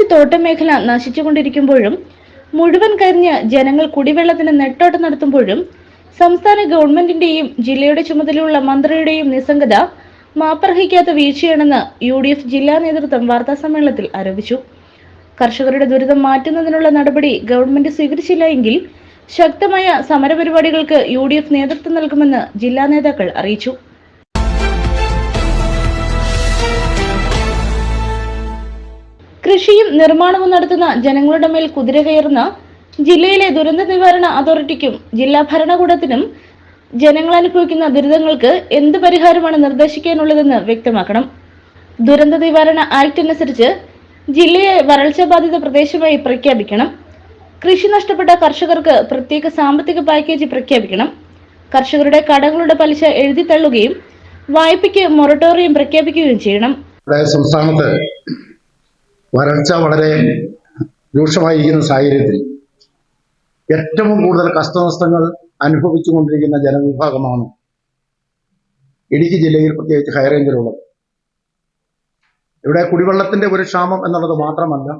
പ്രത്യേകിച്ച് തോട്ടമേഖല നശിച്ചുകൊണ്ടിരിക്കുമ്പോഴും മുഴുവൻ കരിഞ്ഞ് ജനങ്ങൾ കുടിവെള്ളത്തിന് നെട്ടോട്ടം നടത്തുമ്പോഴും സംസ്ഥാന ഗവൺമെന്റിന്റെയും ജില്ലയുടെ ചുമതലയുള്ള മന്ത്രിയുടെയും നിസ്സംഗത മാപ്പർഹിക്കാത്ത വീഴ്ചയാണെന്ന് യു ഡി എഫ് ജില്ലാ നേതൃത്വം വാർത്താസമ്മേളനത്തിൽ ആരോപിച്ചു. കർഷകരുടെ ദുരിതം മാറ്റുന്നതിനുള്ള നടപടി ഗവൺമെന്റ് സ്വീകരിച്ചില്ല എങ്കിൽ ശക്തമായ സമരപരിപാടികൾക്ക് യു ഡി എഫ് നേതൃത്വം നൽകുമെന്ന് ജില്ലാ നേതാക്കൾ അറിയിച്ചു. കൃഷിയും നിർമ്മാണവും നടത്തുന്ന ജനങ്ങളുടെ മേൽ കുതിര കയറുന്ന ജില്ലയിലെ ദുരന്ത നിവാരണ അതോറിറ്റിക്കും ജില്ലാ ഭരണകൂടത്തിനും ജനങ്ങൾ അനുഭവിക്കുന്ന ദുരിതങ്ങൾക്ക് എന്ത് പരിഹാരമാണ് നിർദ്ദേശിക്കാനുള്ളതെന്ന് വ്യക്തമാക്കണം. ദുരന്ത നിവാരണ ആക്ട് അനുസരിച്ച് ജില്ലയെ വരൾച്ച ബാധിത പ്രദേശമായി പ്രഖ്യാപിക്കണം. കൃഷി നഷ്ടപ്പെട്ട കർഷകർക്ക് പ്രത്യേക സാമ്പത്തിക പാക്കേജ് പ്രഖ്യാപിക്കണം. കർഷകരുടെ കടങ്ങളുടെ പലിശ എഴുതി തള്ളുകയും വായ്പയ്ക്ക് മൊറട്ടോറിയം പ്രഖ്യാപിക്കുകയും ചെയ്യണം. സംസ്ഥാനത്ത് വരൾച്ച വളരെ രൂക്ഷമായിരിക്കുന്ന സാഹചര്യത്തിൽ ഏറ്റവും കൂടുതൽ കഷ്ടനഷ്ടങ്ങൾ അനുഭവിച്ചുകൊണ്ടിരിക്കുന്ന ജനവിഭാഗമാണ് ഇടുക്കി ജില്ലയിൽ പ്രത്യേകിച്ച് ഹൈറേഞ്ചിലുള്ളത് ഇവിടെ കുടിവെള്ളത്തിന്റെ ഒരു ക്ഷാമം എന്നുള്ളത് മാത്രമല്ല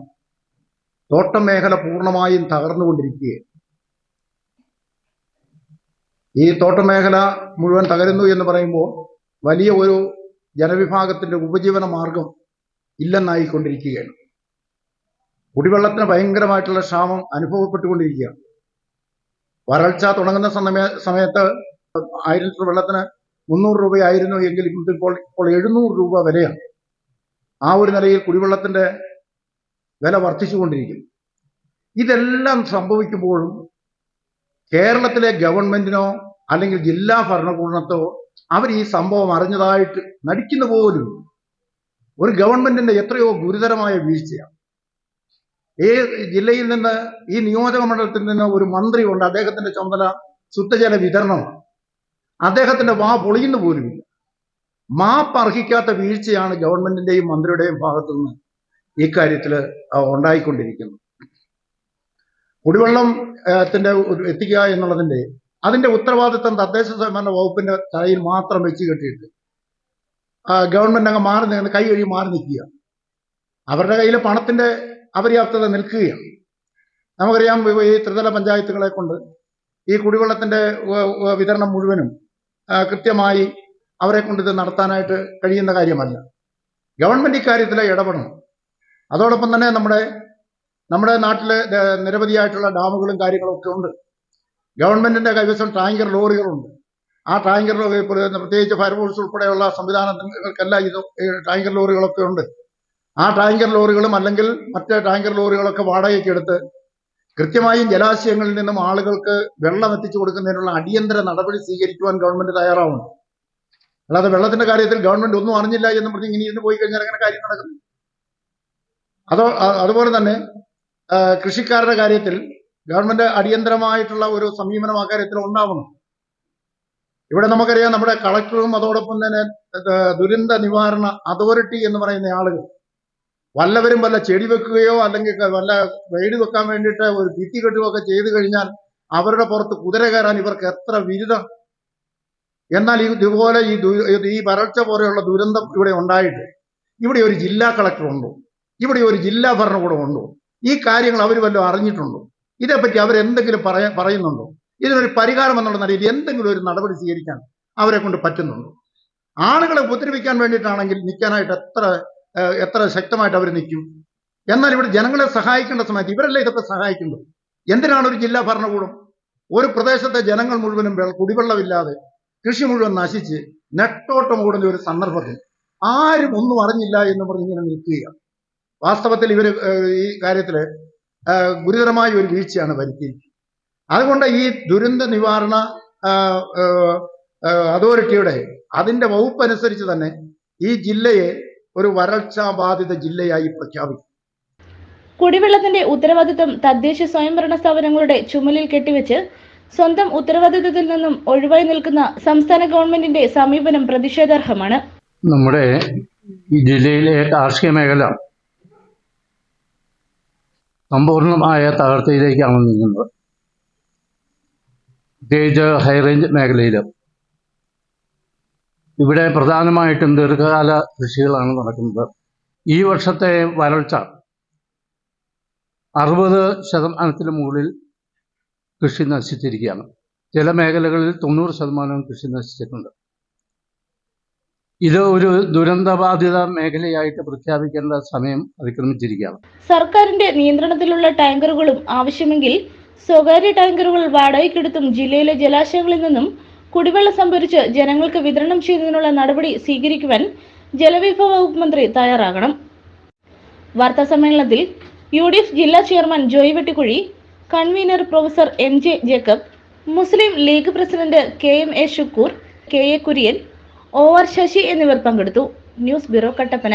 തോട്ടം മേഖല പൂർണമായും തകർന്നുകൊണ്ടിരിക്കുകയാണ് ഈ തോട്ടം മേഖല മുഴുവൻ തകരുന്നു എന്ന് പറയുമ്പോൾ വലിയ ഒരു ജനവിഭാഗത്തിന്റെ ഉപജീവന മാർഗം ഇല്ലെന്നായിക്കൊണ്ടിരിക്കുകയാണ്. കുടിവെള്ളത്തിന് ഭയങ്കരമായിട്ടുള്ള ക്ഷാമം അനുഭവപ്പെട്ടുകൊണ്ടിരിക്കുകയാണ്. വരൾച്ച തുടങ്ങുന്ന സമയ സമയത്ത് ആയിരം ലിറ്റർ വെള്ളത്തിന് മുന്നൂറ് രൂപയായിരുന്നു എങ്കിൽ ഇപ്പോൾ ഇപ്പോൾ എഴുന്നൂറ് രൂപ വിലയാണ് ആ ഒരു നിലയിൽ കുടിവെള്ളത്തിന്റെ വില വർദ്ധിച്ചുകൊണ്ടിരിക്കുന്നു. ഇതെല്ലാം സംഭവിക്കുമ്പോഴും കേരളത്തിലെ ഗവൺമെന്റിനോ അല്ലെങ്കിൽ ജില്ലാ ഭരണകൂടത്തോ അവർ ഈ സംഭവം അറിഞ്ഞതായിട്ട് നടിക്കുന്ന പോലും ഒരു ഗവൺമെന്റിന്റെ എത്രയോ ഗുരുതരമായ വീഴ്ചയാണ്. ഈ ജില്ലയിൽ നിന്ന് ഈ നിയോജക മണ്ഡലത്തിൽ നിന്ന് ഒരു മന്ത്രി ഉണ്ട് അദ്ദേഹത്തിന്റെ ചുമതല ശുദ്ധജല വിതരണമാണ്. അദ്ദേഹത്തിന്റെ വാ പൊളിയുന്നു പോലുമില്ല മാപ്പ് അർഹിക്കാത്ത വീഴ്ചയാണ് ഗവൺമെന്റിന്റെയും മന്ത്രിയുടെയും ഭാഗത്തു നിന്ന് ഇക്കാര്യത്തിൽ ഉണ്ടായിക്കൊണ്ടിരിക്കുന്നത്. കുടിവെള്ളം ത്തിന്റെ എത്തിക്കുക എന്നുള്ളതിന്റെ അതിന്റെ ഉത്തരവാദിത്തം തദ്ദേശ സ്വയംഭരണ വകുപ്പിന്റെ തലയിൽ മാത്രം വെച്ച് കെട്ടിയിട്ട് ഗവൺമെന്റ് അങ്ങ് മാറി നിന്ന് കൈ കഴുകി മാറി നിൽക്കുക. അവരുടെ കയ്യിൽ പണത്തിന്റെ അപര്യാപ്തത നിൽക്കുകയാണ്. നമുക്കറിയാം ഈ- ത്രിതല പഞ്ചായത്തുകളെ കൊണ്ട് ഈ കുടിവെള്ളത്തിന്റെ വിതരണം മുഴുവനും കൃത്യമായി അവരെ കൊണ്ട് ഇത് നടത്താനായിട്ട് കഴിയുന്ന കാര്യമല്ല. ഗവൺമെന്റ് ഇക്കാര്യത്തിൽ ഇടപെടണം. അതോടൊപ്പം തന്നെ നമ്മുടെ നമ്മുടെ നാട്ടിലെ ദ- നിരവധിയായിട്ടുള്ള ഡാമുകളും കാര്യങ്ങളും ഒക്കെ ഉണ്ട് ഗവൺമെന്റിന്റെ കൈവശം ടാങ്കർ ലോറികളുണ്ട്. ആ ടാങ്കർ ലോറി പോലെ പ്രത്യേകിച്ച് ഫയർഫോഴ്സ് ഉൾപ്പെടെയുള്ള സംവിധാനങ്ങൾക്കെല്ലാം ഇത് ടാങ്കർ ലോറികളൊക്കെ ഉണ്ട്. ആ ടാങ്കർ ലോറികളും അല്ലെങ്കിൽ മറ്റ് ടാങ്കർ ലോറികളൊക്കെ വാടകയ്ക്ക് എടുത്ത് കൃത്യമായും ജലാശയങ്ങളിൽ നിന്നും ആളുകൾക്ക് വെള്ളം എത്തിച്ചു കൊടുക്കുന്നതിനുള്ള അടിയന്തര നടപടി സ്വീകരിക്കുവാൻ ഗവൺമെന്റ് തയ്യാറാവണം അല്ലാതെ വെള്ളത്തിന്റെ കാര്യത്തിൽ ഗവൺമെന്റ് ഒന്നും അറിഞ്ഞില്ല എന്ന് പറഞ്ഞ് ഇങ്ങനെ ഇരുന്ന് പോയി കഴിഞ്ഞാൽ അങ്ങനെ കാര്യം നടക്കുന്നു അതോ അതുപോലെ തന്നെ കൃഷിക്കാരുടെ കാര്യത്തിൽ ഗവൺമെന്റ് അടിയന്തരമായിട്ടുള്ള ഒരു സമീപനം ആ കാര്യത്തിൽ ഉണ്ടാവണം ഇവിടെ നമുക്കറിയാം നമ്മുടെ കളക്ടറും അതോടൊപ്പം തന്നെ ദുരന്ത നിവാരണ അതോറിറ്റി എന്ന് പറയുന്ന ആളുകൾ വല്ലവരും വല്ല ചെടി വെക്കുകയോ അല്ലെങ്കിൽ വല്ല വെയിട് വെക്കാൻ വേണ്ടിയിട്ട് ഒരു ഭിത്തി കെട്ടുകയൊക്കെ ചെയ്തു കഴിഞ്ഞാൽ അവരുടെ പുറത്ത് കുതിര കയറാൻ ഇവർക്ക് എത്ര വിരുദ്ധം. എന്നാൽ ഇതുപോലെ ഈ ഈ വരൾച്ച പോലെയുള്ള ദുരന്തം ഇവിടെ ഉണ്ടായിട്ട് ഇവിടെ ഒരു ജില്ലാ കളക്ടർ ഉണ്ടോ ഇവിടെ ഒരു ജില്ലാ ഭരണകൂടം ഉണ്ടോ ഈ കാര്യങ്ങൾ അവർ വല്ലതും അറിഞ്ഞിട്ടുണ്ടോ? ഇതേപ്പറ്റി അവരെന്തെങ്കിലും പറയാ പറയുന്നുണ്ടോ? ഇതിനൊരു പരിഹാരം എന്നുള്ള നിലയിൽ എന്തെങ്കിലും ഒരു നടപടി സ്വീകരിക്കാൻ അവരെ കൊണ്ട് പറ്റുന്നുണ്ടോ? ആളുകളെ ഉപദ്രവിക്കാൻ വേണ്ടിയിട്ടാണെങ്കിൽ നിൽക്കാനായിട്ട് എത്ര എത്ര ശക്തമായിട്ട് അവർ നിൽക്കും? എന്നാൽ ഇവിടെ ജനങ്ങളെ സഹായിക്കേണ്ട സമയത്ത് ഇവരല്ലേ ഇതൊക്കെ സഹായിക്കുന്നത്? എന്തിനാണ് ഒരു ജില്ലാ ഭരണകൂടം ഒരു പ്രദേശത്തെ ജനങ്ങൾ മുഴുവനും വെള്ള- കുടിവെള്ളമില്ലാതെ കൃഷി മുഴുവൻ നശിച്ച് നെട്ടോട്ടം ഓടുന്ന ഒരു സന്ദർഭത്തിൽ ആരും ഒന്നും അറിഞ്ഞില്ല എന്ന് പറഞ്ഞ് ഇങ്ങനെ നിൽക്കുകയാണ്. വാസ്തവത്തിൽ ഇവർ ഈ കാര്യത്തിൽ ഗുരുതരമായ ഒരു വീഴ്ചയാണ് വരുത്തിയിരിക്കുന്നത്. അതുകൊണ്ട് ഈ ദുരന്ത നിവാരണ അതോറിറ്റിയുടെ അതിന്റെ വകുപ്പ് അനുസരിച്ച് തന്നെ ഈ ജില്ലയെ ഒരു വരൾച്ചാ ബാധിത ജില്ലയായി പ്രഖ്യാപിക്കും. കുടിവെള്ളത്തിന്റെ ഉത്തരവാദിത്വം തദ്ദേശ സ്വയംഭരണ സ്ഥാപനങ്ങളുടെ ചുമലിൽ കെട്ടിവെച്ച് സ്വന്തം ഉത്തരവാദിത്വത്തിൽ നിന്നും ഒഴിവായി നിൽക്കുന്ന സംസ്ഥാന ഗവൺമെന്റിന്റെ സമീപനം പ്രതിഷേധാർഹമാണ്. നമ്മുടെ ജില്ലയിലെ കാർഷിക മേഖല സമ്പൂർണമായ തകർച്ചയിലേക്കാണ് നീങ്ങുന്നത്. പ്രത്യേകിച്ച് ഹൈറേഞ്ച് മേഖലയിൽ ഇവിടെ പ്രധാനമായിട്ടും ദീർഘകാല കൃഷികളാണ് നടക്കുന്നത്. ഈ വർഷത്തെ വരൾച്ച അറുപത് ശതമാനത്തിന് മുകളിൽ കൃഷി നശിച്ചിരിക്കുകയാണ്. ചില മേഖലകളിൽ തൊണ്ണൂറ് ശതമാനം കൃഷി നശിച്ചിട്ടുണ്ട്. ഇത് ഒരു ദുരന്തബാധിത മേഖലയായിട്ട് പ്രഖ്യാപിക്കേണ്ട സമയം അതിക്രമിച്ചിരിക്കുകയാണ്. സർക്കാരിന്റെ നിയന്ത്രണത്തിലുള്ള ടാങ്കറുകളും ആവശ്യമെങ്കിൽ സ്വകാര്യ ടാങ്കറുകൾ വാടകയ്ക്കെടുത്തും ജില്ലയിലെ ജലാശയങ്ങളിൽ നിന്നും കുടിവെള്ളം സംഭരിച്ച് ജനങ്ങൾക്ക് വിതരണം ചെയ്യുന്നതിനുള്ള നടപടി സ്വീകരിക്കുവാൻ ജലവിഭവ വകുപ്പ് മന്ത്രി തയ്യാറാകണം. വാർത്താ സമ്മേളനത്തിൽ യു ഡി എഫ് ജില്ലാ chairman Joy Vettikuzhy convener professor M J Jacob Muslim League president K M A Shukoor K A Kurian O R Sasi എന്നിവർ പങ്കെടുത്തു. News bureau Kattappana.